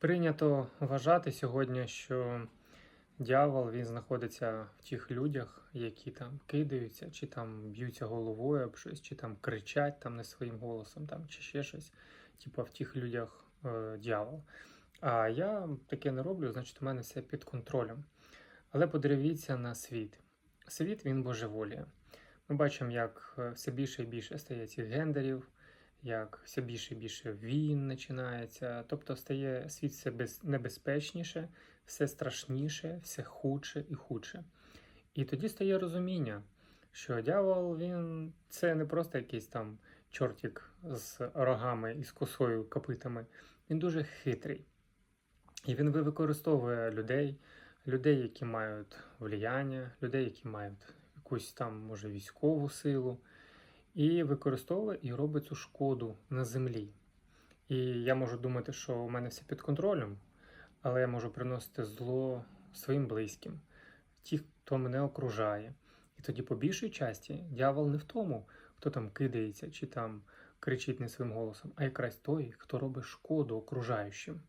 Прийнято вважати сьогодні, що дьявол він знаходиться в тих людях, які там кидаються, чи там б'ються головою об щось, чи там кричать там не своїм голосом, там, чи ще щось. Типа в тих людях е, дьявол. А я таке не роблю, значить, у мене все під контролем. Але подивіться на світ. Світ він божеволіє. Ми бачимо, як е, все більше і більше стає цих гендерів, як все більше і більше війн починається. Тобто стає світ все без, небезпечніше, все страшніше, все худше і худше. І тоді стає розуміння, що дьявол він це не просто якийсь там чортик з рогами і з косою копитами. Він дуже хитрий. І він використовує людей, людей, які мають влияння, людей, які мають якусь там, може, військову силу, і використовує і робить цю шкоду на землі. І я можу думати, що у мене все під контролем, але я можу приносити зло своїм близьким, ті, хто мене окружає. І тоді, по більшій часті, дьявол не в тому, хто там кидається чи там кричить не своїм голосом, а якраз той, хто робить шкоду окружаючим.